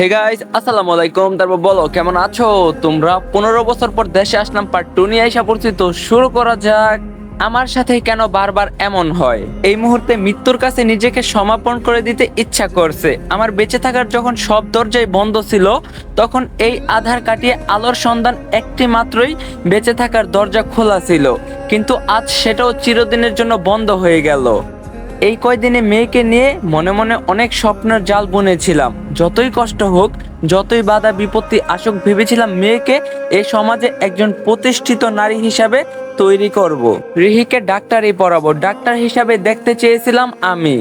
Hey guys আসসালামু আলাইকুম তারপর বলো, কেমন আছো? তোমরা পনেরো বছর পর দেশে আসলাম পার্ট টু নিয়ে এসে পড়ছি, তো শুরু করা যাক। আমার সাথে কেন বারবার এমন হয়? এই মুহূর্তে মৃত্যুর কাছে নিজেকে সমাপন করে দিতে ইচ্ছা করছে। আমার বেঁচে থাকার যখন সব দরজাই বন্ধ ছিল, তখন এই আধার কাটিয়ে আলোর সন্ধান একটি মাত্রই বেঁচে থাকার দরজা খোলা ছিল। কিন্তু আজ সেটাও চিরদিনের জন্য বন্ধ হয়ে গেল। এই কয়দিনে মেয়েকে নিয়ে মনে মনে অনেক স্বপ্নের জাল বুনেছিলাম। যতই কষ্ট হোক, যতই বাধা বিপত্তি আসুক, ভেবেছিলাম মেয়েকে এই সমাজে একজন প্রতিষ্ঠিত নারী হিসাবে তৈরি করব। রিহিকে ডাক্তারি পড়াবো। ডাক্তার হিসাবে দেখতে চেয়েছিলাম আমি।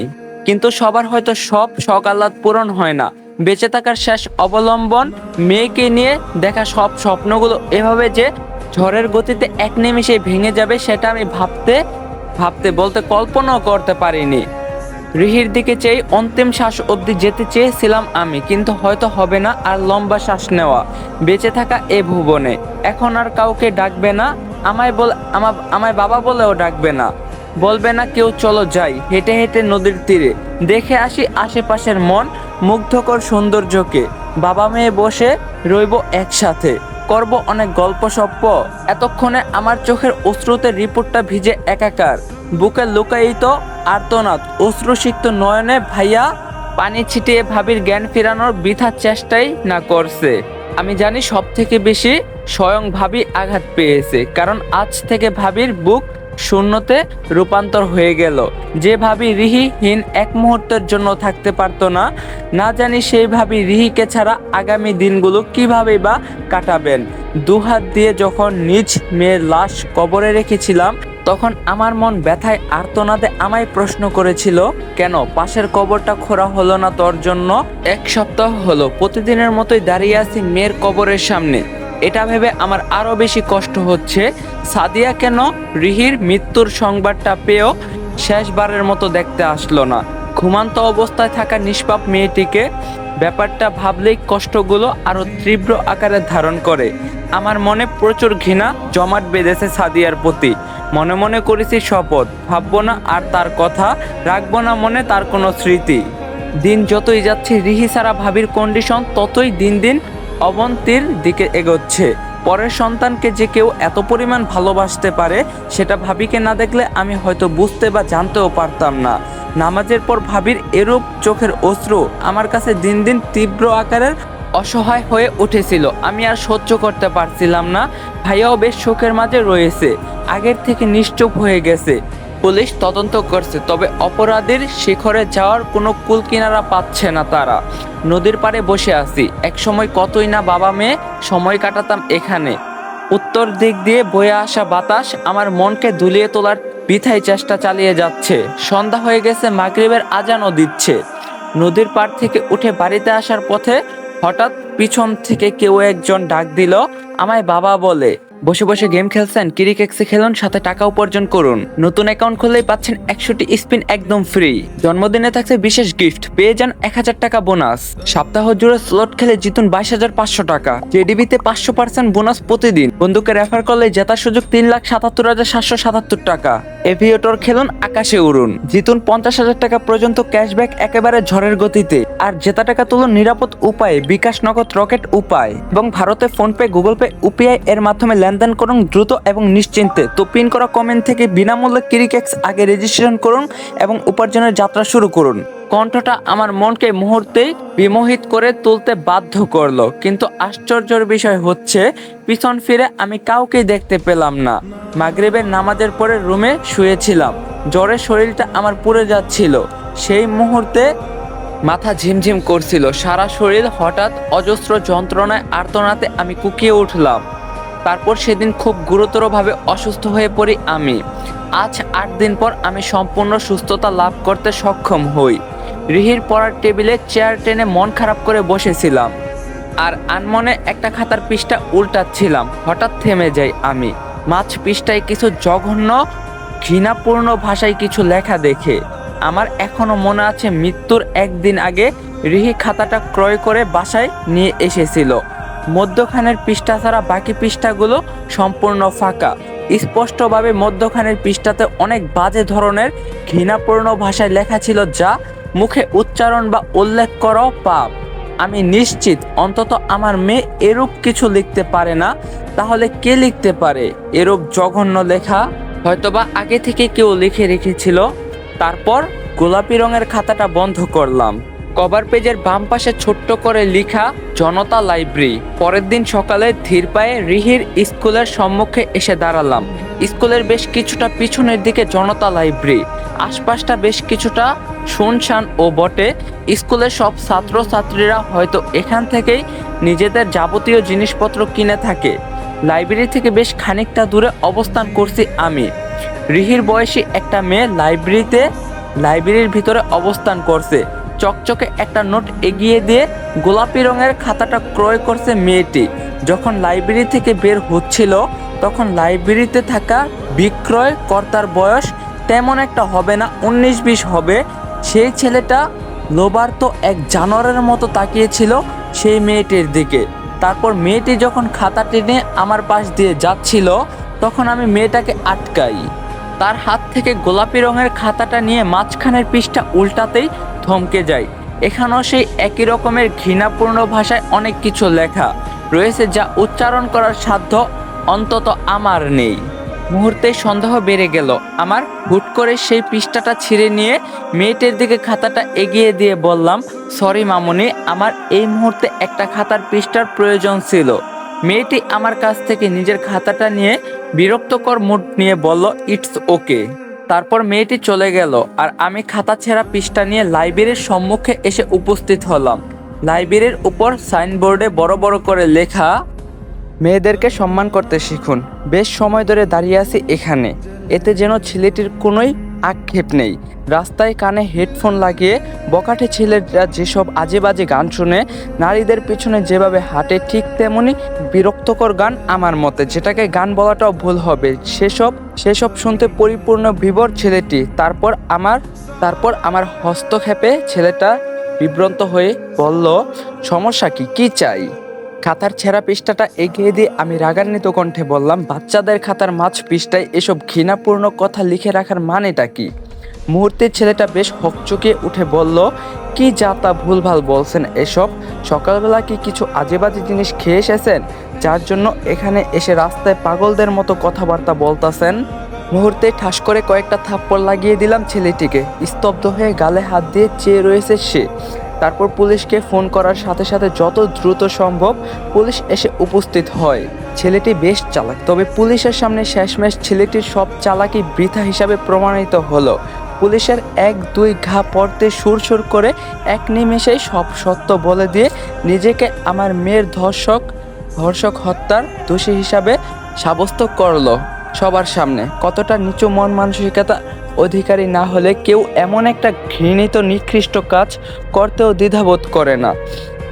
কিন্তু সবার হয়তো সব সকালাত পূরণ হয় না। বেঁচে থাকার শেষ অবলম্বন মেয়েকে নিয়ে দেখা সব স্বপ্নগুলো এভাবে যে ঝড়ের গতিতে এক নিমিষে ভেঙে যাবে, সেটা আমি ভাবতে ভাবতে বলতে কল্পনাও করতে পারিনি। রিহির দিকে চেয়ে অন্তিম শ্বাস অবধি যেতে চেয়েছিলাম আমি, কিন্তু হয়তো হবে না আর লম্বা শ্বাস নেওয়া। বেঁচে থাকা এ ভুবনে। এখন আর কাউকে ডাকবে না, আমায় বল, আমা- আমায় বাবা বলেও ডাকবে না। বলবে না কেউ, চলো যাই। হেঁটে হেঁটে নদীর তীরে। দেখে আসি আশেপাশের মন মুগ্ধকর সৌন্দর্যকে। বাবা মেয়ে বসে রইব একসাথে। করব অনেক গল্প সপ্প। এতক্ষণে আমার চোখের অশ্রুতে রিপোর্টটা ভিজে একাকার। বুকে লুকায়িত আর্তনাদ, অশ্রুসিক্ত নয়নে ভাইয়া পানি ছিটিয়ে ভাবির জ্ঞান ফেরানোর বৃথা চেষ্টাই না করছে। আমি জানি সব থেকে বেশি স্বয়ং ভাবি আঘাত পেয়েছে, কারণ আজ থেকে ভাবির বুক শূন্যতে রূপান্তর হয়ে গেল। যে ভাবি রিহিহীন এক মুহূর্তের জন্য থাকতে পারতো না না জানি সেই ভাবি রিহিকে ছাড়া আগামী দিনগুলো কীভাবে বা কাটাবেন। দুহাত দিয়ে যখন নিজ মেয়ের লাশ কবরে রেখেছিলাম, তখন আমার মন ব্যথায় আর্তনাদে আমায় প্রশ্ন করেছিল, কেন? পাশের কবরটা খোঁড়া হলো না তোর জন্য? এক সপ্তাহ হলো, প্রতিদিনের মতোই দাঁড়িয়ে আছি মেয়ের কবরের সামনে। এটা ভেবে আমার আরও বেশি কষ্ট হচ্ছে। সাদিয়া কেন রিহির মৃত্যুর সংবাদটা পেয়েও শেষবারের মতো দেখতে আসলো না? ঘুমান্ত অবস্থায় থাকা নিষ্পাপ মেয়েটিকে ব্যাপারটা ভাবলেই কষ্টগুলো আরও তীব্র আকারে ধারণ করে। আমার মনে প্রচুর ঘৃণা, জমাট বেঁধেছে সাদিয়ার প্রতি। মনে মনে করেছি শপথ, ভাববো না আর তার কথা, রাখব না মনে তার কোনো স্মৃতি। দিন যতই যাচ্ছে, রিহি সারা ভাবির কন্ডিশন ততই দিন দিন অবন্তির দিকে এগোচ্ছে। পরের সন্তানকে যে কেউ এত পরিমাণ ভালোবাসতে পারে, সেটা ভাবিকে না দেখলে আমি হয়তো বুঝতে বা জানতেও পারতাম না। নামাজের পর ভাবির এরূপ চোখের অশ্রু আমার কাছে দিন দিন তীব্র আকারের অসহায় হয়ে উঠেছিল। আমি আর সহ্য করতে পারছিলাম না। ভাইয়াও বেশ শোকের মাঝে রয়েছে। আগের থেকে নিশ্চুপ হয়ে গেছে। পুলিশ তদন্ত করছে, তবে অপরাধীর শিখরে যাওয়ার কোনো কুল কিনারা পাচ্ছে না তারা। নদীর পাড়ে বসে আছি, একসময় কতই না বাবা মেয়ে, সময় কাটাতাম এখানে। উত্তর দিক দিয়ে বয়ে আসা বাতাস আমার মনকে দুলিয়ে তোলার বৃথাই চেষ্টা চালিয়ে যাচ্ছে। সন্ধ্যা হয়ে গেছে, মাগরিবের আজানও দিচ্ছে। নদীর পাড় থেকে উঠে বাড়িতে আসার পথে হঠাৎ পিছন থেকে কেউ একজন ডাক দিল, আমায় বাবা বলে। বসে বসে গেম খেলছেন কিরিক এক্সে খেলুন, সাথে টাকা উপার্জন করুন। নতুন অ্যাকাউন্ট খুললেই পাচ্ছেন একশোটি স্পিন একদম ফ্রি জন্মদিনে থাকছে বিশেষ গিফট পেয়ে যান এক হাজার টাকা বোনাস সপ্তাহ জুড়ে স্লট খেলে জিতুন বাইশ হাজার পাঁচশো টাকা। জেডিবিতে পাঁচশো পার্সেন্ট বোনাস প্রতিদিন। বন্ধুকে রেফার করলে জেতার সুযোগ তিন লাখ সাতাত্তর হাজার সাতশো সাতাত্তর টাকা। এভিয়েটর খেলুন, আকাশে উড়ুন। জিতুন পঞ্চাশ হাজার টাকা পর্যন্ত ক্যাশব্যাক একেবারে ঝড়ের গতিতে। আর জেতা টাকা তুলুন নিরাপদ উপায়ে, বিকাশ নগদ রকেট উপায়। এবং ভারতে ফোনপে, গুগল পে, ইউপিআই এর মাধ্যমে লেনদেন করুন দ্রুত এবং নিশ্চিন্তে। তো পিন করা কমেন্ট থেকে বিনামূল্যে ক্রিকেক্স আগে রেজিস্ট্রেশন করুন এবং উপার্জনের যাত্রা শুরু করুন। কণ্ঠটা আমার মনকে মুহূর্তেই বিমোহিত করে তুলতে বাধ্য করল। কিন্তু আশ্চর্যের বিষয় হচ্ছে, পিছন ফিরে আমি কাউকে দেখতে পেলাম না। মাগরিবের নামাজের পরে রুমে শুয়েছিলাম। জ্বরে শরীরটা আমার পুড়ে যাচ্ছিল। সেই মুহূর্তে মাথা ঝিমঝিম করছিল। সারা শরীর হঠাৎ অজস্র যন্ত্রণায় আর্তনাতে আমি কুকিয়ে উঠলাম। তারপর সেদিন খুব গুরুতরভাবে অসুস্থ হয়ে পড়ি আমি। আজ আট দিন পর আমি সম্পূর্ণ সুস্থতা লাভ করতে সক্ষম হই। রিহির পড়ার টেবিলে চেয়ার টেনে মন খারাপ করে বসেছিলাম। আর আনমনে একটা খাতার পৃষ্ঠা উল্টাচ্ছিলাম। হঠাৎ থেমে যাই আমি। মাছ পৃষ্ঠায় কিছু জঘন্য, ঘৃণাপূর্ণ ভাষায় কিছু লেখা দেখে। আমার এখনও মনে আছে মৃত্যুর একদিন আগে রিহি খাতাটা ক্রয় করে বাসায় নিয়ে এসেছিল। মধ্যখানের পৃষ্ঠা ছাড়া বাকি পৃষ্ঠাগুলো সম্পূর্ণ ফাঁকা। স্পষ্টভাবে মধ্যখানের পৃষ্ঠাতে অনেক বাজে ধরনের ঘৃণাপূর্ণ ভাষায় লেখা ছিল যা মুখে উচ্চারণ বা উল্লেখ করো, পাপ। আমি নিশ্চিত, অন্তত আমার মেয়ে এরূপ কিছু লিখতে পারে না, তাহলে কে লিখতে পারে? এরূপ জঘন্য লেখা হয়তোবা আগে থেকে কেউ লিখে রেখেছিল। তারপর গোলাপি রঙের খাতাটা বন্ধ করলাম। কভার পেজের বাম পাশে ছোট্ট করে লেখা জনতা লাইব্রেরি। পরের দিন সকালে ধীর পায়ে রিহির স্কুলের সম্মুখে এসে দাঁড়ালাম। স্কুলের বেশ কিছুটা পিছনের দিকে জনতা লাইব্রেরি। আশপাশটা বেশ কিছুটা শুনশান ও বটে। স্কুলের সব ছাত্রছাত্রীরা হয়তো এখান থেকেই নিজেদের যাবতীয় জিনিসপত্র কিনে থাকে। লাইব্রেরি থেকে বেশ খানিকটা দূরে অবস্থান করছি আমি। রিহির বয়সী একটা মেয়ে লাইব্রেরিতে, লাইব্রেরির ভিতরে অবস্থান করছে। চকচকে একটা নোট এগিয়ে দিয়ে গোলাপি রঙের খাতাটা ক্রয় করছে মেয়েটি। যখন লাইব্রেরি থেকে বের হচ্ছিল, তখন লাইব্রেরিতে থাকা বিক্রয় কর্তার বয়স তেমন একটা হবে না, উনিশ বিশ হবে। সেই ছেলেটা লোবার তো এক জানোয়ারের মতো তাকিয়েছিল সেই মেয়েটির দিকে। তারপর মেয়েটি যখন খাতা টেনে আমার পাশ দিয়ে যাচ্ছিল, তখন আমি মেয়েটাকে আটকাই। তার হাত থেকে গোলাপি রঙের খাতাটা নিয়ে মাঝখানের পৃষ্ঠা উল্টাতেই থমকে যায় এখানেও সেই একই রকমের ঘৃণাপূর্ণ ভাষায় অনেক কিছু লেখা রয়েছে যা উচ্চারণ করার সাধ্য অন্তত আমার নেই। মুহূর্তে সন্দেহ বেড়ে গেল। আমার হুট করে সেই পৃষ্ঠাটা ছিঁড়ে নিয়ে মেয়েটির দিকে খাতাটা এগিয়ে দিয়ে বললাম, সরি মামুনি, আমার এই মুহূর্তে একটা খাতার পৃষ্ঠার প্রয়োজন ছিল। মেয়েটি আমার কাছ থেকে নিজের খাতাটা নিয়ে বিরক্তকর মুড নিয়ে বলল, ইটস ওকে। তারপর মেয়েটি চলে গেল আর আমি খাতা ছেঁড়া পৃষ্ঠা নিয়ে লাইব্রেরির সম্মুখে এসে উপস্থিত হলাম। লাইব্রেরির উপর সাইনবোর্ডে বড় বড় করে লেখা মেয়েদেরকে সম্মান করতে শিখুন। বেশ সময় ধরে দাঁড়িয়ে আছি এখানে। এতে যেন ছেলেটির কোনোই আক্ষেপ নেই। রাস্তায় কানে হেডফোন লাগিয়ে বকাটে ছেলেরা যেসব আজে বাজে গান শুনে, নারীদের পিছনে যেভাবে হাঁটে, ঠিক তেমনি বিরক্তকর গান আমার মতে। যেটাকে গান বলাটাও ভুল হবে। সেসব সেসব শুনতে পরিপূর্ণ বিবর ছেলেটি। তারপর আমার তারপর আমার হস্তক্ষেপে ছেলেটা বিভ্রান্ত হয়ে বলল, সমস্যা কি? কি চাই? খাতার ছেঁড়া পৃষ্ঠাটা এগিয়ে দিয়ে আমি রাগান্বিত কণ্ঠে বললাম, বাচ্চাদের খাতার মাঝ পৃষ্ঠায় এসব ঘৃণাপূর্ণ কথা লিখে রাখার মানেটা কি? মুহূর্তে ছেলেটা বেশ হকচকিয়ে উঠে বলল, কি যা তা ভুলভাল বলছেন এসব? সকালবেলা কি কিছু আজেবাজে জিনিস খেয়ে এসেছেন? যার জন্য এখানে এসে রাস্তায় পাগলদের মতো কথাবার্তা বলতাছেন? মুহূর্তে ঠাস করে কয়েকটা থাপ্পড় লাগিয়ে দিলাম ছেলেটিকে। স্তব্ধ হয়ে গালে হাত দিয়ে চেয়ে রয়েছে সে। তারপর পুলিশকে ফোন করার সাথে সাথে যত দ্রুত সম্ভব পুলিশ এসে উপস্থিত হয়। ছেলেটি বেশ চালাক, তবে পুলিশের সামনে শেষমেশ ছেলেটির সব চালাকি বৃথা হিসাবে প্রমাণিত হলো। পুলিশের এক, দুই ঘা পড়তে সুর সুর করে এক নিমেষেই সব সত্য বলে দিয়ে নিজেকে আমার মেয়ের ধর্ষক ধর্ষক হত্যার দোষী হিসাবে সাব্যস্ত করল সবার সামনে। কতটা নিচু মন মানসিকতা অধিকারী না হলে কেউ এমন একটা ঘৃণিত নিকৃষ্ট কাজ করতেও দ্বিধাবোধ করে না।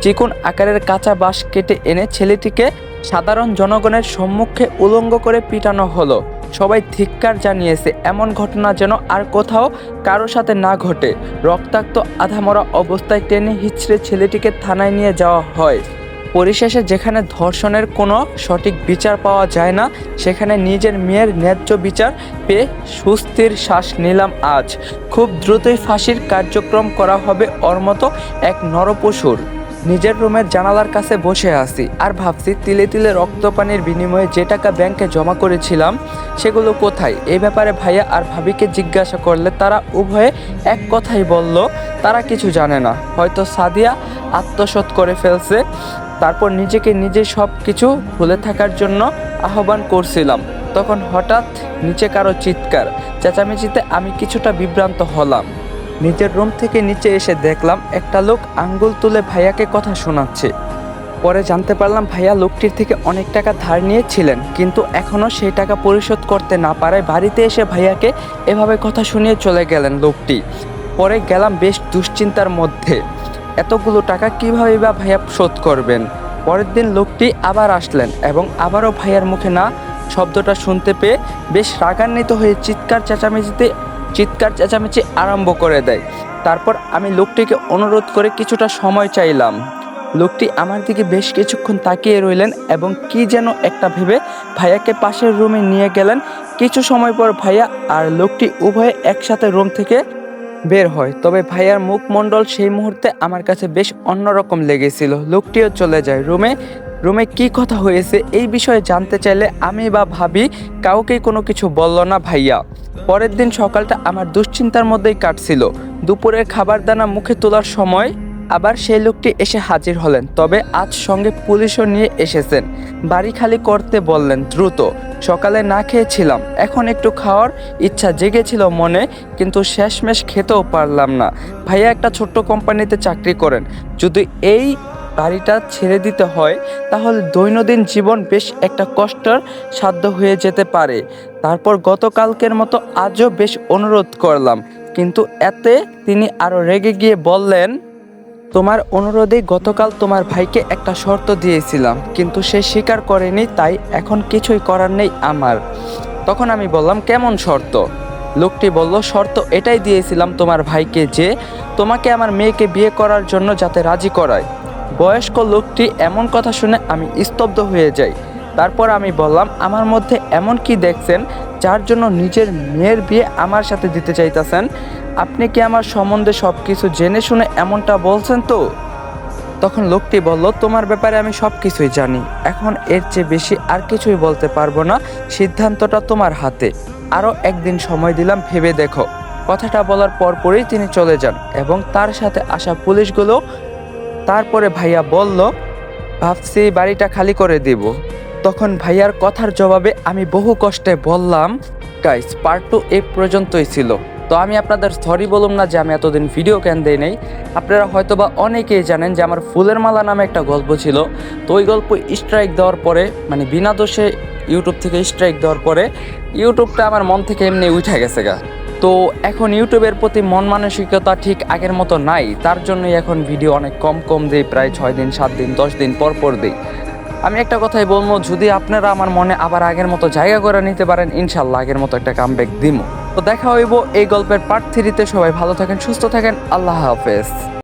চিকুন আকারের কাঁচা বাঁশ কেটে এনে ছেলেটিকে সাধারণ জনগণের সম্মুখে উলঙ্গ করে পিটানো হলো। সবাই ধিক্কার জানিয়েছে, এমন ঘটনা যেন আর কোথাও কারও সাথে না ঘটে। রক্তাক্ত আধামরা অবস্থায় টেনে হিচড়ে ছেলেটিকে থানায় নিয়ে যাওয়া হয়। পরিশেষে যেখানে ধর্ষণের কোনো সঠিক বিচার পাওয়া যায় না, সেখানে নিজের মেয়ের ন্যায্য বিচার পেয়ে সুস্থির শ্বাস নিলাম আজ। খুব দ্রুতই ফাঁসির কার্যক্রম করা হবে ওর মতো এক নরপশুর। নিজের রুমের জানালার কাছে বসে আছি আর ভাবছি তিলে তিলে রক্তপানির বিনিময়ে যে টাকা ব্যাংকে জমা করেছিলাম, সেগুলো কোথায়? এই ব্যাপারে ভাইয়া আর ভাবিকে জিজ্ঞাসা করলে তারা উভয়ে এক কথাই বলল, তারা কিছু জানে না। হয়তো সাদিয়া আত্মসৎ করে ফেলছে। তারপর নিজেকে নিজে সব কিছু ভুলে থাকার জন্য আহ্বান করছিলাম। তখন হঠাৎ নিচে কারও চিৎকার, চেঁচামেচিতে আমি কিছুটা বিভ্রান্ত হলাম। নিজের রুম থেকে নিচে এসে দেখলাম একটা লোক আঙ্গুল তুলে ভাইয়াকে কথা শোনাচ্ছে। পরে জানতে পারলাম ভাইয়া লোকটির থেকে অনেক টাকা ধার নিয়েছিলেন, কিন্তু এখনও সেই টাকা পরিশোধ করতে না পারায় বাড়িতে এসে ভাইয়াকে এভাবে কথা শুনিয়ে চলে গেলেন লোকটি। পরে গেলাম বেশ দুশ্চিন্তার মধ্যে। এতগুলো টাকা কীভাবে বা ভাইয়া শোধ করবেন? পরের দিন লোকটি আবার আসলেন এবং আবারও ভাইয়ার মুখে না শব্দটা শুনতে পেয়ে বেশ রাগান্বিত হয়ে চিৎকার চেঁচামেচিতে চিৎকার চেঁচামেচি আরম্ভ করে দেয়। তারপর আমি লোকটিকে অনুরোধ করে কিছুটা সময় চাইলাম। লোকটি আমার দিকে বেশ কিছুক্ষণ তাকিয়ে রইলেন এবং কি যেন একটা ভেবে ভাইয়াকে পাশের রুমে নিয়ে গেলেন। কিছু সময় পর ভাইয়া আর লোকটি উভয়ে একসাথে রুম থেকে বের হয়। তবে ভাইয়ার মুখমণ্ডল সেই মুহূর্তে আমার কাছে বেশ অন্যরকম লেগেছিল। লোকটিও চলে যায়। রুমে রুমে কি কথা হয়েছে এই বিষয়ে জানতে চাইলে আমি বা ভাবি কাউকেই কোনো কিছু বলল না ভাইয়া। পরের দিন সকালটা আমার দুশ্চিন্তার মধ্যেই কাটছিল। দুপুরের খাবার দানা মুখে তোলার সময় আবার সেই লোকটি এসে হাজির হলেন। তবে আজ সঙ্গে পুলিশও নিয়ে এসেছেন। বাড়ি খালি করতে বললেন দ্রুত। সকালে না খেয়েছিলাম। এখন একটু খাওয়ার ইচ্ছা জেগেছিল মনে, কিন্তু শেষমেশ খেতেও পারলাম না। ভাইয়া একটা ছোট্ট কোম্পানিতে চাকরি করেন। যদি এই বাড়িটা ছেড়ে দিতে হয়, তাহলে দৈনন্দিন জীবন বেশ একটা কষ্টের সাধ্য হয়ে যেতে পারে। তারপর গতকালকের মতো আজও বেশ অনুরোধ করলাম। কিন্তু এতে তিনি আরও রেগে গিয়ে বললেন তোমার অনুরোধে গতকাল তোমার ভাইকে একটা শর্ত দিয়েছিলাম, কিন্তু সে স্বীকার করেনি, তাই এখন কিছুই করার নেই আমার। তখন আমি বললাম, কেমন শর্ত? লোকটি বলল, শর্ত এটাই দিয়েছিলাম তোমার ভাইকে যে তোমাকে আমার মেয়েকে বিয়ে করার জন্য যাতে রাজি করায়। বয়স্ক লোকটি এমন কথা শুনে আমি স্তব্ধ হয়ে যাই। তারপর আমি বললাম, আমার মধ্যে এমন কি দেখছেন যার জন্য নিজের মেয়ের বিয়ে আমার সাথে দিতে চাইতেছেন? আপনি কি আমার সম্বন্ধে সব কিছু জেনে শুনে এমনটা বলছেন তো? তখন লোকটি বলল, তোমার ব্যাপারে আমি সব কিছুই জানি। এখন এর চেয়ে বেশি আর কিছুই বলতে পারব না। সিদ্ধান্তটা তোমার হাতে। আরও একদিন সময় দিলাম, ভেবে দেখো। কথাটা বলার পরপরই তিনি চলে যান এবং তার সাথে আসা পুলিশগুলো তারপরে ভাইয়া বলল, ভাবছি বাড়িটা খালি করে দিব। তখন ভাইয়ার কথার জবাবে আমি বহু কষ্টে বললাম গাইস পার্ট টু এ পর্যন্তই ছিল। তো আমি আপনাদের সরি বলুম না যে আমি এতদিন ভিডিও ক্যান দেই নাই। আপনারা হয়তোবা অনেকেই জানেন যে আমার ফুলের মালা নামে একটা গল্প ছিল। তো ওই গল্প স্ট্রাইক দেওয়ার পরে মানে বিনা দোষে ইউটিউব থেকে স্ট্রাইক দেওয়ার পরে ইউটিউবটা আমার মন থেকে এমনি উঠে গেছে গা। তো এখন ইউটিউবের প্রতি মন মানসিকতা ঠিক আগের মতো নাই। তার জন্যই এখন ভিডিও অনেক কম কম দিই, প্রায় ছয় দিন, সাত দিন, দশ দিন পর পর দিই। আমি একটা কথাই বলব, যদি আপনারা আমার মনে আবার আগের মতো জায়গা করে নিতে পারেন, ইনশাল্লাহ আগের মতো একটা কামব্যাক দিমো। তো দেখা হইব এই গল্পের পার্ট থ্রিতে সবাই ভালো থাকেন, সুস্থ থাকেন। আল্লাহ হাফেজ।